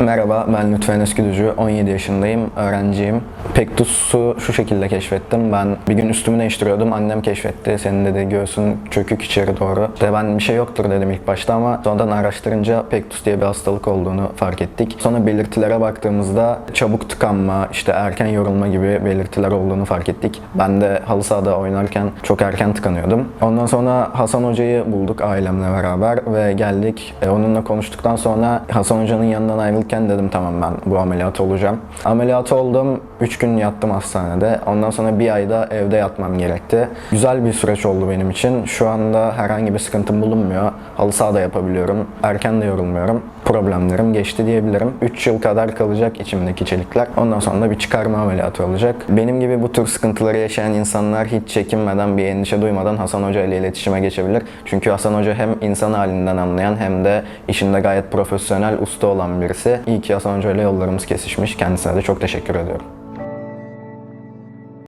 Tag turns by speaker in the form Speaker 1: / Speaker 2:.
Speaker 1: Merhaba, ben Lütfen Eskidücü, 17 yaşındayım, öğrenciyim. Pektus'u şu şekilde keşfettim. Ben bir gün üstümü değiştiriyordum, annem keşfetti. Senin dedi göğsün çökük içeri doğru. İşte ben bir şey yoktur dedim ilk başta ama sonradan araştırınca Pektus diye bir hastalık olduğunu fark ettik. Sonra belirtilere baktığımızda çabuk tıkanma, işte erken yorulma gibi belirtiler olduğunu fark ettik. Ben de halı sahada oynarken çok erken tıkanıyordum. Ondan sonra Hasan Hoca'yı bulduk ailemle beraber ve geldik. E, onunla konuştuktan sonra Hasan Hoca'nın yanından ayrılırken dedim tamam ben bu ameliyat olacağım. Ameliyat oldum. 3 gün yattım hastanede. Ondan sonra bir ayda evde yatmam gerekti. Güzel bir süreç oldu benim için. Şu anda herhangi bir sıkıntım bulunmuyor. Halı sahada yapabiliyorum. Erken de yorulmuyorum. Problemlerim geçti diyebilirim. 3 yıl kadar kalacak içimdeki çelikler. Ondan sonra da bir çıkarma ameliyatı olacak. Benim gibi bu tür sıkıntıları yaşayan insanlar hiç çekinmeden, bir endişe duymadan Hasan Hoca ile iletişime geçebilir. Çünkü Hasan Hoca hem insan halinden anlayan hem de işinde gayet profesyonel, usta olan birisi. İyi ki Hasan Hoca ile yollarımız kesişmiş. Kendisine de çok teşekkür ediyorum.